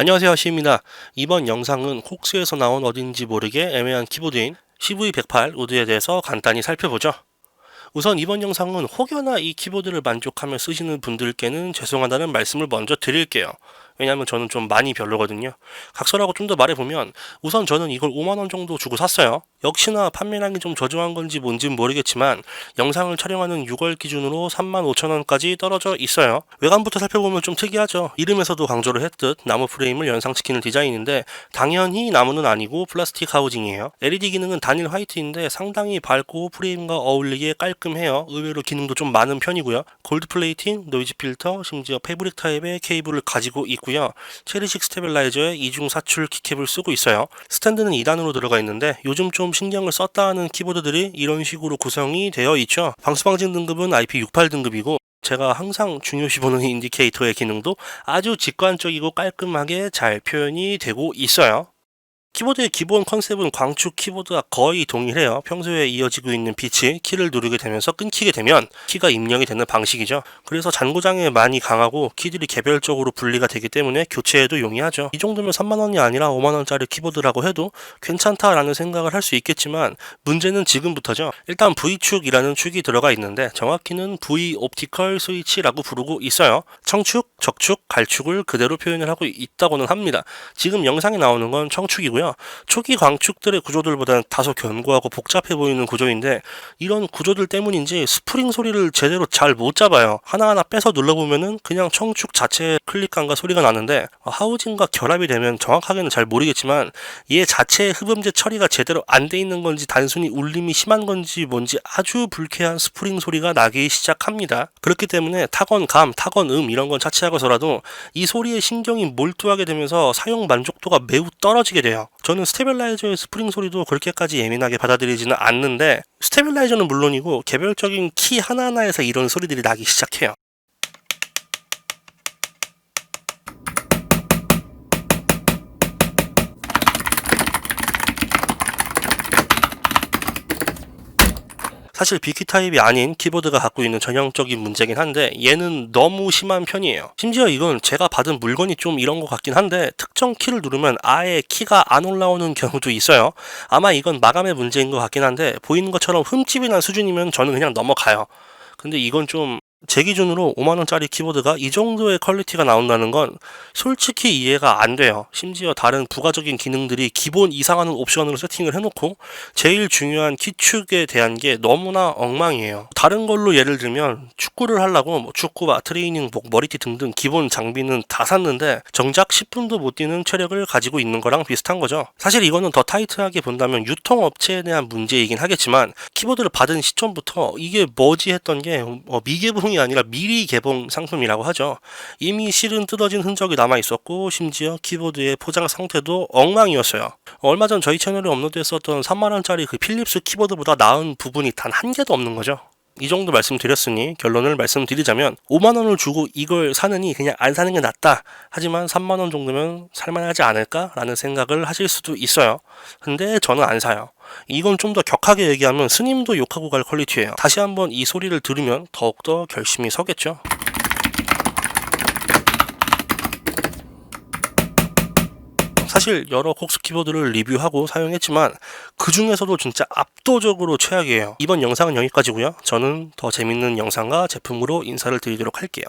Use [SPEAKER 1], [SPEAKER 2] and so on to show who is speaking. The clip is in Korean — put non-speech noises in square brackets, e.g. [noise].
[SPEAKER 1] 안녕하세요 하시입니다. 이번 영상은 콕스에서 나온 어딘지 모르게 애매한 키보드인 CV108 우드에 대해서 간단히 살펴보죠. 우선 이번 영상은 혹여나 이 키보드를 만족하며 쓰시는 분들께는 죄송하다는 말씀을 먼저 드릴게요. 왜냐하면 저는 좀 많이 별로거든요. 각설하고 좀 더 말해보면 우선 저는 이걸 5만원 정도 주고 샀어요. 역시나 판매량이 좀 저조한 건지 뭔진 모르겠지만 영상을 촬영하는 6월 기준으로 35,000원까지 떨어져 있어요. 외관부터 살펴보면 좀 특이하죠. 이름에서도 강조를 했듯 나무 프레임을 연상시키는 디자인인데 당연히 나무는 아니고 플라스틱 하우징이에요. LED 기능은 단일 화이트인데 상당히 밝고 프레임과 어울리게 깔끔해요. 의외로 기능도 좀 많은 편이고요. 골드 플레이팅, 노이즈 필터, 심지어 패브릭 타입의 케이블을 가지고 있고요. 체리식 스테빌라이저에 이중 사출 키캡을 쓰고 있어요. 스탠드는 2단으로 들어가 있는데 요즘 좀 신경을 썼다 하는 키보드들이 이런 식으로 구성이 되어 있죠. 방수방진 등급은 IP68 등급이고 제가 항상 중요시 보는 [laughs] 인디케이터의 기능도 아주 직관적이고 깔끔하게 잘 표현이 되고 있어요. 키보드의 기본 컨셉은 광축 키보드와 거의 동일해요. 평소에 이어지고 있는 빛이 키를 누르게 되면서 끊기게 되면 키가 입력이 되는 방식이죠. 그래서 잔고장에 많이 강하고 키들이 개별적으로 분리가 되기 때문에 교체에도 용이하죠. 이 정도면 3만원이 아니라 5만원짜리 키보드라고 해도 괜찮다라는 생각을 할 수 있겠지만 문제는 지금부터죠. 일단 V축이라는 축이 들어가 있는데 정확히는 V 옵티컬 스위치라고 부르고 있어요. 청축, 적축, 갈축을 그대로 표현을 하고 있다고는 합니다. 지금 영상에 나오는 건 청축이고요. 초기 광축들의 구조들보다는 다소 견고하고 복잡해 보이는 구조인데 이런 구조들 때문인지 스프링 소리를 제대로 잘 못 잡아요. 하나하나 빼서 눌러보면은 그냥 청축 자체의 클릭감과 소리가 나는데 어, 하우징과 결합이 되면 정확하게는 잘 모르겠지만 얘 자체의 흡음재 처리가 제대로 안 돼 있는 건지 단순히 울림이 심한 건지 뭔지 아주 불쾌한 스프링 소리가 나기 시작합니다. 그렇기 때문에 타건 감, 타건 음 이런 건 차치하고서라도 이 소리에 신경이 몰두하게 되면서 사용 만족도가 매우 떨어지게 돼요. 저는 스테빌라이저의 스프링 소리도 그렇게까지 예민하게 받아들이지는 않는데 스테빌라이저는 물론이고 개별적인 키 하나하나에서 이런 소리들이 나기 시작해요. 사실 BQ 타입이 아닌 키보드가 갖고 있는 전형적인 문제긴 한데 얘는 너무 심한 편이에요. 심지어 이건 제가 받은 물건이 좀 이런 것 같긴 한데 특정 키를 누르면 아예 키가 안 올라오는 경우도 있어요. 아마 이건 마감의 문제인 것 같긴 한데 보이는 것처럼 흠집이 난 수준이면 저는 그냥 넘어가요. 근데 이건 좀 제 기준으로 5만원짜리 키보드가 이 정도의 퀄리티가 나온다는 건 솔직히 이해가 안 돼요. 심지어 다른 부가적인 기능들이 기본 이상하는 옵션으로 세팅을 해놓고 제일 중요한 키축에 대한 게 너무나 엉망이에요. 다른 걸로 예를 들면 축구를 하려고 뭐 축구와 트레이닝복, 머리띠 등등 기본 장비는 다 샀는데 정작 10분도 못 뛰는 체력을 가지고 있는 거랑 비슷한 거죠. 사실 이거는 더 타이트하게 본다면 유통업체에 대한 문제이긴 하겠지만 키보드를 받은 시점부터 이게 뭐지 했던 게 어, 미개 봉이 아니라 미리 개봉 상품이라고 하죠. 이미 실은 뜯어진 흔적이 남아 있었고 심지어 키보드의 포장 상태도 엉망이었어요. 얼마 전 저희 채널에 업로드했었던 3만원짜리 그 필립스 키보드보다 나은 부분이 단 한 개도 없는 거죠. 이 정도 말씀드렸으니 결론을 말씀드리자면 5만 원을 주고 이걸 사느니 그냥 안 사는 게 낫다. 하지만 3만 원 정도면 살만하지 않을까라는 생각을 하실 수도 있어요. 근데 저는 안 사요. 이건 좀 더 격하게 얘기하면 스님도 욕하고 갈 퀄리티예요. 다시 한번 이 소리를 들으면 더욱더 결심이 서겠죠. 사실 여러 콕스 키보드를 리뷰하고 사용했지만 그 중에서도 진짜 압도적으로 최악이에요. 이번 영상은 여기까지고요. 저는 더 재밌는 영상과 제품으로 인사를 드리도록 할게요.